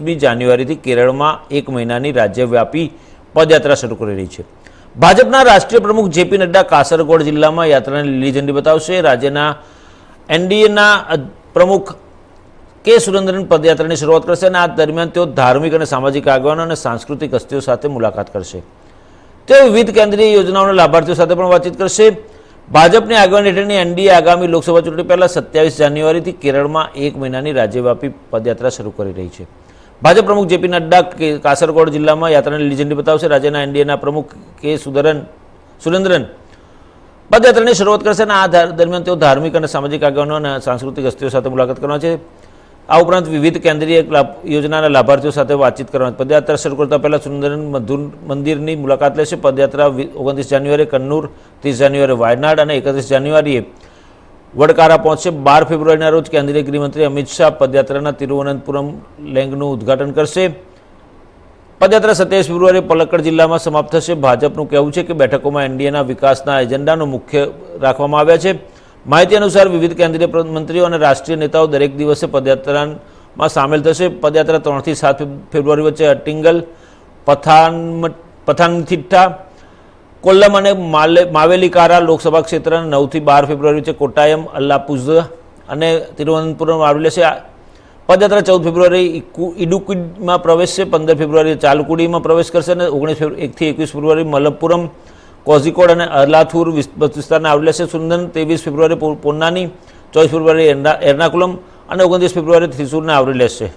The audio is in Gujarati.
સત્યાવીસમી જાન્યુઆરીથી કેરળમાં એક મહિનાની રાજ્યવ્યાપી પદયાત્રા શરૂ કરી રહી છે. ભાજપના રાષ્ટ્રીય પ્રમુખ જેપી નડ્ડા કાસરગોડ જિલ્લામાં યાત્રાને લીલી ઝંડી બતાવશે. રાજ્યના એનડીએના પ્રમુખ કે સુરેન્દ્રન પદયાત્રાની શરૂઆત કરશે અને આ દરમિયાન તેઓ ધાર્મિક અને સામાજિક આગેવાનો અને સાંસ્કૃતિક હસ્તીઓ સાથે મુલાકાત કરશે. તેઓ વિવિધ કેન્દ્રીય યોજનાઓના લાભાર્થીઓ સાથે પણ વાતચીત કરશે. ભાજપની આગેવાની હેઠળની એનડીએ આગામી લોકસભા ચૂંટણી પહેલા સત્યાવીસ જાન્યુઆરીથી કેરળમાં એક મહિનાની રાજ્યવ્યાપી પદયાત્રા શરૂ કરી રહી છે. ભાજપ પ્રમુખ જેપી નડ્ડા કાસરગોડ જિલ્લામાં યાત્રાને લીલી ઝંડી બતાવશે. રાજ્યના એનડીએના પ્રમુખ કે સુધરન સુરેન્દ્રન. પદયાત્રાની શરૂઆત કરશે અને આ દરમિયાન તેઓ ધાર્મિક અને સામાજિક આગેવાનો અને સાંસ્કૃતિક હસ્તીઓ સાથે મુલાકાત કરવાના છે. આ ઉપરાંત વિવિધ કેન્દ્રીય યોજનાના લાભાર્થીઓ સાથે વાતચીત કરવાની. પદયાત્રા શરૂ કરતા પહેલા સુરેન્દ્રન મધુર, મંદિરની મુલાકાત લેશે. પદયાત્રા ઓગણત્રીસ જાન્યુઆરી કન્નૂર, ત્રીસ જાન્યુઆરી વાયનાડ અને એકત્રીસ જાન્યુઆરીએ વડકારા પહોંચશે બાર ફેબ્રુઆરીના રોજ કેન્દ્રીય ગૃહમંત્રી અમિત શાહ પદયાત્રાના તિરુવનંતપુરમ, લેંગનું ઉદ્ઘાટન કરશે. પદયાત્રા સત્યાવીસ ફેબ્રુઆરી પલક્કડ જિલ્લામાં સમાપ્ત થશે. ભાજપનું કહેવું છે કે બેઠકોમાં એનડીએના વિકાસના એજન્ડાનો મુખ્ય રાખવામાં આવ્યા છે. માહિતી અનુસાર વિવિધ કેન્દ્રીય મંત્રીઓ અને રાષ્ટ્રીય નેતાઓ દરેક દિવસે પદયાત્રામાં સામેલ થશે. પદયાત્રા ત્રણથી સાત ફેબ્રુઆરી વચ્ચે અટિંગલ, પથાન, પથાનથિટ્ટા કોલ્લમ અને માલે માવેલીકારા લોકસભા ક્ષેત્ર નવથી બાર ફેબ્રુઆરી વચ્ચે કોટાયમ અલ્લાપુઝ અને તિરુવનંતપુરમ આવરી લેશે આ પદયાત્રા ચૌદ ફેબ્રુઆરી ઇડુકીમાં પ્રવેશ પ્રવેશશે પંદર ફેબ્રુઆરી ચાલકુડીમાં પ્રવેશ કરશે અને ઓગણીસ એકથી એકવીસ ફેબ્રુઆરી મલપ્પુરમ, કોઝિકોડ અને અરલાથુર વિસ- વિસ્તારને છે લેશે સુંદન ત્રેવીસ ફેબ્રુઆરી પોન્નાની, ચોવીસ ફેબ્રુઆરી એર્ના- એર્નાકુલમ અને ઓગણત્રીસ ફેબ્રુઆરી થ્રિસુરને આવરી લેશે